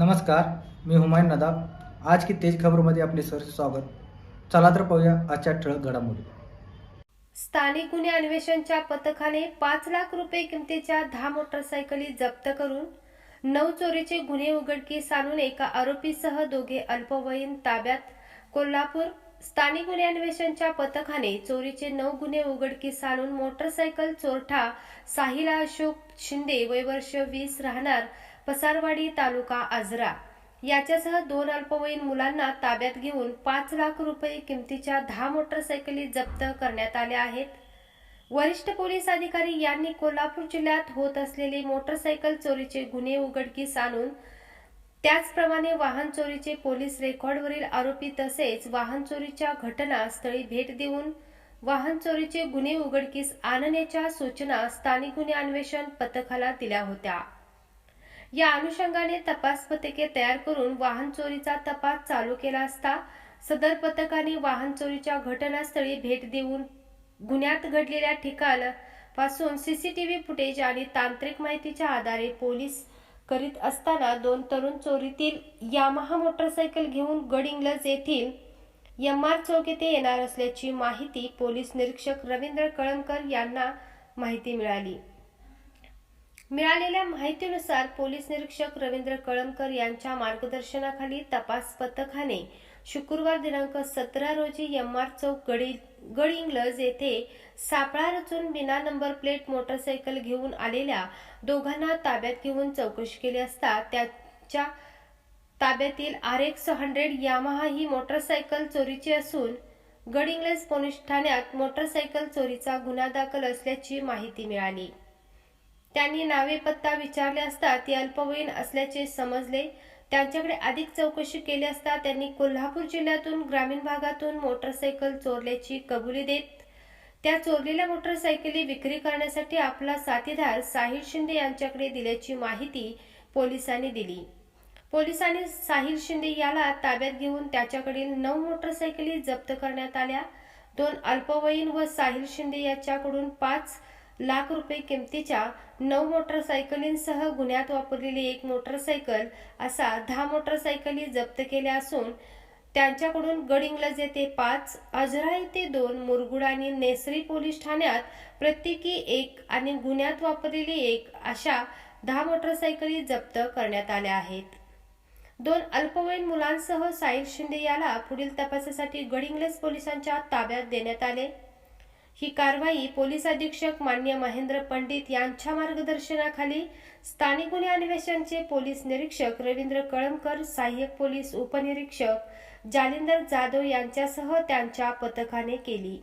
नमस्कार मी हुमायून नदाब. आज की तेज खबरमध्ये आपले सर स्वागत. चला तर पाहूया आजच्या ठळक घडामोडी. स्थानिक गुन्हे अन्वेषणच्या पथकाने पाच लाख रुपये किमतीच्या दहा मोटरसायकली जप्त करून नऊ चोरीचे गुन्हे उघडकीस आणून एका आरोपीसह दोघे अल्पवयीन ताब्यात कोल्हापूर स्थानिक गुन्हे अन्वेषणच्या पथकाने चोरीचे नऊ गुन्हे उघडकीस आणून मोटरसायकल चोरठा साहिला अशोक शिंदे वय वर्ष वीस राहणार पसारवाडी तालुका आजरा. याच्यासह दोन अल्पवयीन मुलांना ताब्यात घेऊन पाच लाख रुपये किमतीच्या दहा मोटरसायकली जप्त करण्यात आल्या आहेत. वरिष्ठ पोलीस अधिकारी यांनी कोल्हापूर जिल्ह्यात होत असलेले मोटरसायकल चोरीचे गुन्हे उघडकीस आणून त्याचप्रमाणे वाहन चोरीचे पोलीस रेकॉर्डवरील आरोपी तसेच वाहन चोरीच्या घटनास्थळी भेट देऊन वाहन चोरीचे गुन्हे उघडकीस आणण्याच्या सूचना स्थानिक गुन्हे अन्वेषण पथकाला दिल्या होत्या. या अनुषंगाने तपास पथके तयार करून वाहन चोरीचा तपास चालू केला असता सदर पथकाने वाहन चोरीच्या घटनास्थळी भेट देऊन गुन्ह्यात घडलेल्या ठिकाणापासून सीसीटीव्ही फुटेज आणि तांत्रिक माहितीच्या आधारे पोलीस करीत असताना दोन तरुण चोरीतील यामाहा मोटरसायकल घेऊन गडिंग्लज येथील एम आर चौक येथे येणार असल्याची माहिती पोलीस निरीक्षक रवींद्र कळमकर यांना माहिती मिळाली. मिळालेल्या माहितीनुसार पोलीस निरीक्षक रवींद्र कळमकर यांच्या मार्गदर्शनाखाली तपास पथकाने शुक्रवार दिनांक सतरा रोजी एम आर चौक गडी गडिंग्लज येथे सापळा रचून बिना नंबर प्लेट मोटरसायकल घेऊन आलेल्या दोघांना ताब्यात घेऊन चौकशी केली असता त्याच्या ताब्यातील आर एक्स हंड्रेड यामाहा ही मोटरसायकल चोरीची असून गडिंग्लज पोलीस ठाण्यात मोटरसायकल चोरीचा गुन्हा दाखल असल्याची माहिती मिळाली. त्यांनी नावे पत्ता विचारले असता ती अल्पवयीन असल्याचे समजले. त्यांच्याकडे अधिक चौकशी केली असता त्यांनी कोल्हापूर जिल्ह्यातून ग्रामीण भागातून मोटरसायकल चोरल्याची कबुली देत त्या चोरलेल्या मोटरसायकली विक्री करण्यासाठी आपला साथीदार साहिल शिंदे यांच्याकडे दिल्याची माहिती पोलिसांनी दिली. पोलिसांनी साहिल शिंदे याला ताब्यात घेऊन त्याच्याकडील नऊ मोटरसायकली जप्त करण्यात आल्या. दोन अल्पवयीन व साहिल शिंदे याच्याकडून पाच लाख रुपये किमतीच्या नऊ मोटरसायकलींसह गुन्ह्यात वापरलेली एक मोटरसायकल असा दहा मोटरसायकली जप्त केल्या असून त्यांच्याकडून गडिंग्लज येथे पाच अजरा येथे दोन मुरगुड आणि नेसरी पोलीस ठाण्यात प्रत्येकी एक आणि गुन्ह्यात वापरलेली एक अशा दहा मोटरसायकली जप्त करण्यात आल्या आहेत. दोन अल्पवयीन मुलांसह साहिल शिंदे याला पुढील तपासासाठी गडिंग्लज पोलिसांच्या ताब्यात देण्यात आले. ही कारवाई पोलीस अधीक्षक मान्य महेंद्र पंडित यांच्या मार्गदर्शनाखाली स्थानिक गुन्हे अन्वेषणचे पोलीस निरीक्षक रवींद्र कळमकर सहाय्यक पोलीस उपनिरीक्षक जालिंदर जाधव यांच्यासह त्यांच्या पथकाने केली.